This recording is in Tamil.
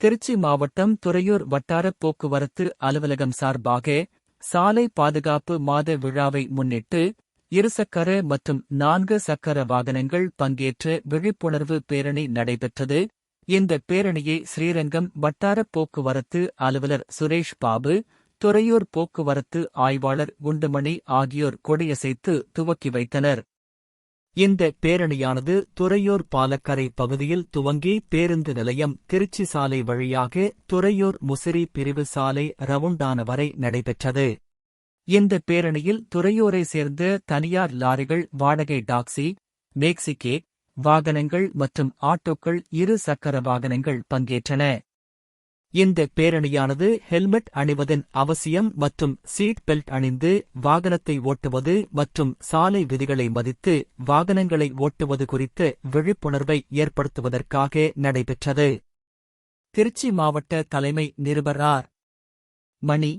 திருச்சி மாவட்டம் துறையூர் வட்டார போக்குவரத்து அலுவலகம் சார்பாக சாலை பாதுகாப்பு மாத விழாவை முன்னிட்டு இருசக்கர மற்றும் நான்கு சக்கர வாகனங்கள் பங்கேற்ற விழிப்புணர்வு பேரணி நடைபெற்றது. இந்த பேரணியை ஸ்ரீரங்கம் வட்டார போக்குவரத்து அலுவலர் சுரேஷ் பாபு துறையூர் போக்குவரத்து ஆய்வாளர் குண்டுமணி ஆகியோர் கொடியசைத்து துவக்கி வைத்தனர். இந்த பேரணியானது துறையூர் பாலக்கரை பகுதியில் துவங்கி பேருந்து நிலையம் திருச்சி சாலை வழியாக துறையூர் முசிறி பிரிவு சாலை ரவுண்டான வரை நடைபெற்றது. இந்த பேரணியில் துறையூரை சேர்ந்த தனியார் லாரிகள் வாடகை டாக்ஸி மேக்சிகே வாகனங்கள் மற்றும் ஆட்டோக்கள் இரு சக்கர வாகனங்கள் பங்கேற்றன. இந்த பேரணியானது ஹெல்மெட் அணிவதன் அவசியம் மற்றும் சீட் பெல்ட் அணிந்து வாகனத்தை ஓட்டுவது மற்றும் சாலை விதிகளை மதித்து வாகனங்களை ஓட்டுவது குறித்து விழிப்புணர்வை ஏற்படுத்துவதற்காக நடைபெற்றது. திருச்சி மாவட்ட தலைமை நிருபரார் மணி